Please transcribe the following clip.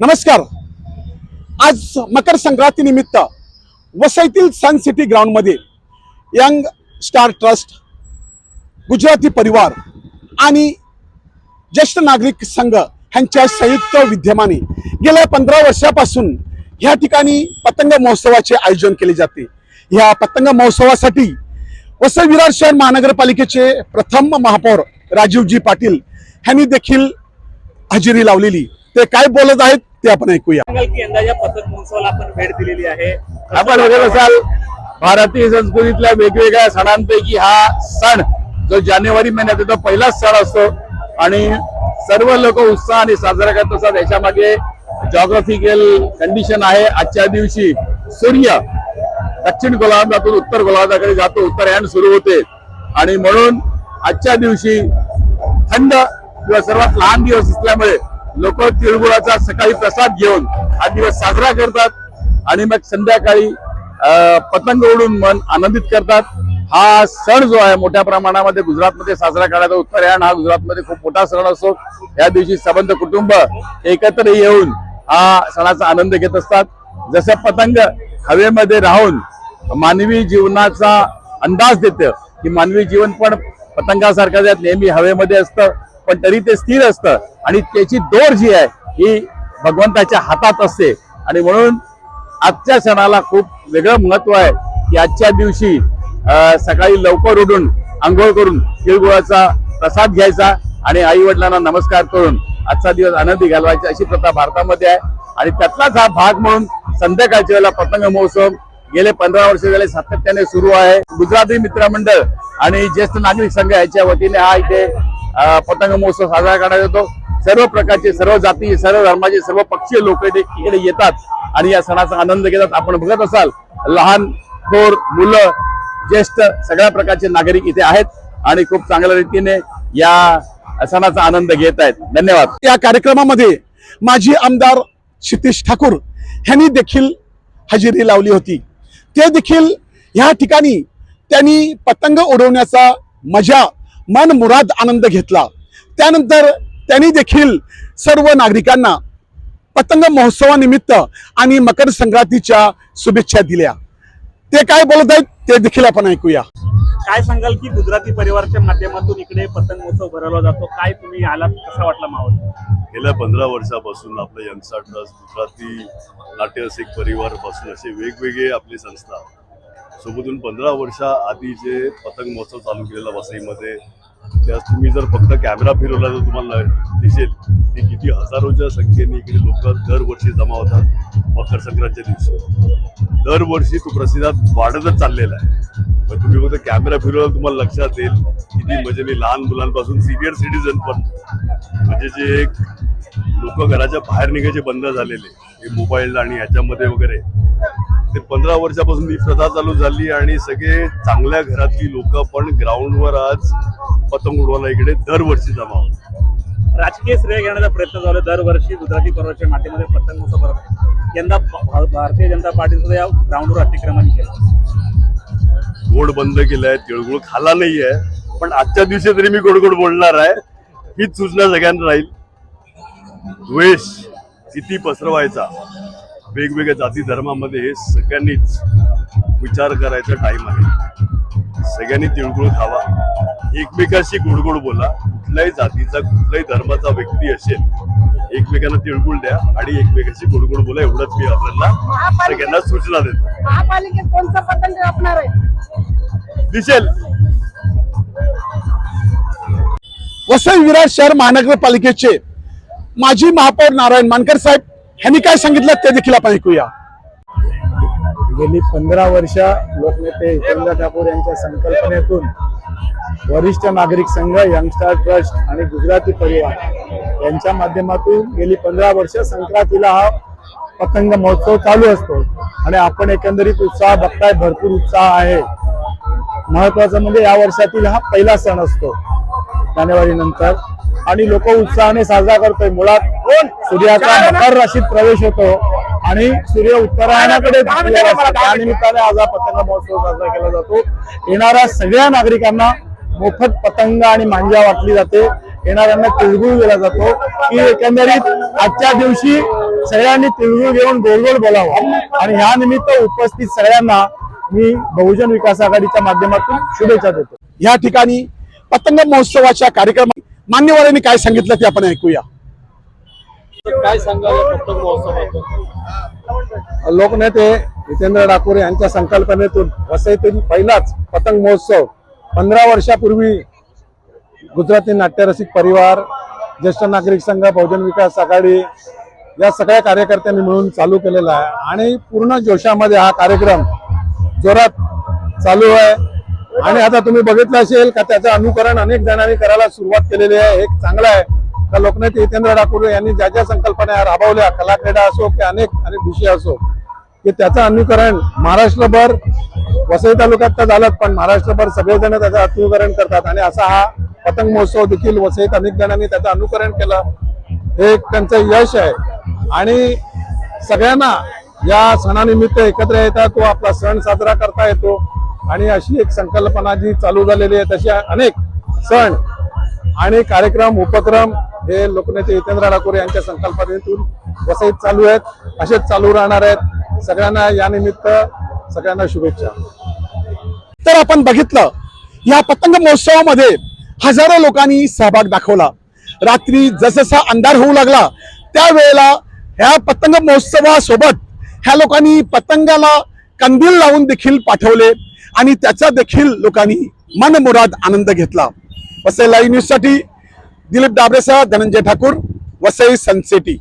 नमस्कार. आज मकर संक्रांती निमित्त वसईतील सन सिटी ग्राउंडमध्ये यंग स्टार ट्रस्ट गुजराती परिवार आणि ज्येष्ठ नागरिक संघ ह्यांच्या संयुक्त विद्यमाने गेल्या पंधरा वर्षापासून ह्या ठिकाणी पतंग महोत्सवाचे आयोजन केले जाते. ह्या पतंग महोत्सवासाठी वसई विरार शहर महानगरपालिकेचे प्रथम महापौर राजीवजी पाटील ह्यांनी देखील हजेरी लावलेली. ते काय बोलत आहेत ते आपण ऐकूया. आपण भेट दिलेली आहे. आपण बघत असाल भारतीय संस्कृतीतल्या वेगवेगळ्या सणांपैकी हा सण जो जानेवारी महिन्यात येतो पहिलाच सण असतो. आणि सर्व लोक उत्साहाने साजरा करत असतात. याच्यामागे जॉग्राफिकल कंडिशन आहे. आजच्या दिवशी सूर्य दक्षिण गोलार्धातून उत्तर गोलार्धाकडे जातो. उत्तरायण सुरू होते. आणि म्हणून आजच्या दिवशी थंड किंवा सर्वात लहान दिवस असल्यामुळे लोक तिळगुळाचा सकाळी प्रसाद घेऊन हा दिवस साजरा करतात आणि मग संध्याकाळी पतंग उडून मन आनंदित करतात. हा सण जो आहे मोठ्या प्रमाणामध्ये गुजरातमध्ये साजरा करण्याचा उत्तरायण हा गुजरातमध्ये खूप मोठा सण असतो. या दिवशी सबंध कुटुंब एकत्र येऊन हा सणाचा आनंद घेत असतात. जसं पतंग हवेमध्ये राहून मानवी जीवनाचा अंदाज देतं की मानवी जीवन पण पतंगासारखं नेहमी हवेमध्ये असतं पण तरी ते स्थिर असतं. आणि त्याची दोर जी आहे ही भगवंताच्या हातात असते. आणि म्हणून आजच्या सणाला खूप वेगळं महत्त्व आहे की आजच्या दिवशी सकाळी लवकर उठून आंघोळ करून तिळगुळाचा प्रसाद घ्यायचा आणि आई वडिलांना नमस्कार करून आजचा दिवस आनंदी घालवायचा अशी प्रथा भारतामध्ये आहे. आणि त्यातलाच हा भाग म्हणून संध्याकाळच्या वेळेला पतंग महोत्सव गेले पंधरा वर्ष झाले सातत्याने सुरू आहे. गुजराती मित्र मंडळ आणि ज्येष्ठ नागरिक संघ याच्या वतीने हा इथे पतंग महोत्सव साजरा करण्यात येतो. सर्व प्रकारचे सर्व जाती सर्व धर्माचे सर्व पक्षीय लोक इथे इकडे येतात आणि या सणाचा आनंद घेतात. आपण बघत असाल लहान थोर मुलं ज्येष्ठ सगळ्या प्रकारचे नागरिक इथे आहेत आणि खूप चांगल्या रीतीने या सणाचा आनंद घेत आहेत. धन्यवाद. या कार्यक्रमामध्ये माजी आमदार क्षितिश ठाकूर यांनी देखील हजेरी लावली होती. ते देखील ह्या ठिकाणी त्यांनी पतंग उडवण्याचा मजा मन मुराद आनंद घेतला. त्यानंतर त्यांनी देखील सर्व नागरिकांना पतंग महोत्सवानिमित्त आणि मकर संक्रांतीच्या शुभेच्छा दिल्या. ते काय बोलत आहेत ते देखील आपण ऐकूया. काय सांगाल की गुजराती परिवारच्या माध्यमातून इकडे पतंग महोत्सव भरवला जातो? काय तुम्ही आलात? कसा वाटला माहोल? गेल्या पंधरा वर्षापासून आपलं यंगस्टार ट्रस्ट गुजराती नाट्यरसिक परिवारपासून असे वेगवेगळे आपली संस्था. सोबतून पंधरा वर्षा आधी जे पतंग महोत्सव चालू केलेला वसईमध्ये त्यास तुम्ही जर फक्त कॅमेरा फिरवला तर तुम्हाला दिसेल की किती हजारोच्या संख्येने इकडे लोक दरवर्षी जमा होतात मकर संक्रांतच्या दिवशी. दरवर्षी तो प्रतिसाद वाढतच चाललेला आहे. मग तुम्ही फक्त कॅमेरा फिरवला तुम्हाला लक्षात येईल किती म्हणजे मी लहान मुलांपासून सिनियर सिटीजन पण. म्हणजे जे एक लोक घराच्या बाहेर निघायचे बंद झालेले हे मोबाईल आणि ह्याच्यामध्ये वगैरे. ते पंधरा वर्षापासून ही प्रथा चालू झाली आणि सगळे चांगल्या घरातली लोक पण ग्राउंडवर आज पतंग उडवायला इकडे दरवर्षी जमा होतात. राजकीय श्रेय घेण्याचा प्रयत्न आहे. दरवर्षी गुजराती परिवारच्या माध्यमातून पतंग भरवतात यंदा भारतीय जनता पार्टी सुद्धा या ग्राउंडवर अतिक्रमण केलं. गोड बंद केलाय तिळगुळ खाला नाहीये. पण आजच्या दिवशी तरी मी गोड गोड बोलणार आहे. हीच सूचना सगळ्यांना राहील. द्वेष किती पसरवायचा? वेगवेगळ्या जाती धर्मामध्ये हे सगळ्यांनीच विचार करायचा टाइम आहे. सगळ्यांनी तिळगुळ खावा. एकमेकाशी गोड गोड बोला. कुठल्याही जातीचा कुठल्याही धर्माचा व्यक्ती असेल एकमेकांना तिळगुळ द्या आणि एकमेकाशी गोड गोड बोला. एवढंच मी आपल्याला सगळ्यांना सूचना देतो. महापालिकेत कोणता पतंग असणार आहे? दिसेल. वसई विरार शहर महानगरपालिकेचे माजी महापौर नारायण मानकर साहेब ह्यांनी काय सांगितलं ते देखील आपण ऐकूया. गेली पंधरा वर्ष लोकनेते हितेंद्र ठाकूर यांच्या संकल्पनेतून वरिष्ठ नागरिक संघ यंगस्टार ट्रस्ट आणि गुजराती परिवार यांच्या माध्यमातून गेली पंधरा वर्ष संक्रांतीला हा पतंग महोत्सव चालू असतो. आणि आपण एकंदरीत उत्साह बघताय भरपूर उत्साह आहे. महत्वाचं म्हणजे या वर्षातील हा पहिला सण असतो. जानेवारी नंतर आणि लोक उत्साहाने साजरा करतोय. मुळात सूर्याचा मकर राशीत प्रवेश होतो आणि सूर्य उत्तरायणाकडे. त्यानिमित्ताने आज हा पतंग महोत्सव साजरा केला जातो. येणाऱ्या सगळ्या नागरिकांना मोफत पतंग आणि मांजा वाटली जाते. येणाऱ्यांना तिळगुळ दिला जातो. की एकंदरीत आजच्या दिवशी सगळ्यांनी तिळगुळ घेऊन गोड बोलावं. आणि ह्या निमित्त उपस्थित सगळ्यांना मी बहुजन विकास आघाडीच्या माध्यमातून शुभेच्छा देतो. या ठिकाणी पतंग महोत्सवाच्या कार्यक्रमात मान्यवरांनी काय सांगितलं ते आपण ऐकूया. काय सांगाल लोकनेते जितेंद्र ठाकूर यांच्या संकल्पनेतून वसईतील पहिलाच पतंग महोत्सव पंधरा वर्षापूर्वी गुजराती नाट्यरसिक परिवार ज्येष्ठ नागरिक संघ बहुजन विकास आघाडी या सगळ्या कार्यकर्त्यांनी मिळून चालू केलेला आहे. आणि पूर्ण जोशामध्ये हा कार्यक्रम जोरात चालू आहे. आणि आता तुम्ही बघितलं असेल का त्याचं अनुकरण अनेक जणांनी करायला सुरुवात केलेली आहे. एक चांगलं आहे. का लोकनेते हितेंद्र ठाकूर यांनी ज्या ज्या संकल्पना राबवल्या कलाक्रीडा असो की अनेक अनेक विषय असो की त्याचं अनुकरण महाराष्ट्रभर वसई तालुक्यात तर झालं पण महाराष्ट्रभर सगळेजण त्याचं अनुकरण करतात. आणि असा हा पतंग महोत्सव देखील वसईत अनेक जणांनी त्याचं अनुकरण केलं. हे त्यांचं यश आहे. आणि सगळ्यांना या सणानिमित्त एकत्र येतात तो आपला सण साजरा करता येतो. आणि अशी एक संकल्पना जी चालू झालेली आहे तशा अनेक सण आणि कार्यक्रम उपक्रम हे लोकनेते हितेंद्र ठाकूर यांच्या संकल्पनेतून वसईत चालू आहेत. असेच चालू राहणार आहेत. सगळ्यांना यानिमित्त सगळ्यांना शुभेच्छा. तर आपण बघितलं या पतंग महोत्सवामध्ये हजारो लोकांनी सहभाग दाखवला. रात्री जसजसा अंधार होऊ लागला त्यावेळेला ह्या पतंग महोत्सवासोबत ह्या लोकांनी पतंगाला कंदील लावून देखील पाठवले. आणि त्याचा देखील लोकांनी मनमुराद आनंद घेतला. वसई लाईव्ह न्यूजसाठी दिलीप डाबरेसह धनंजय ठाकूर वसई सनसिटी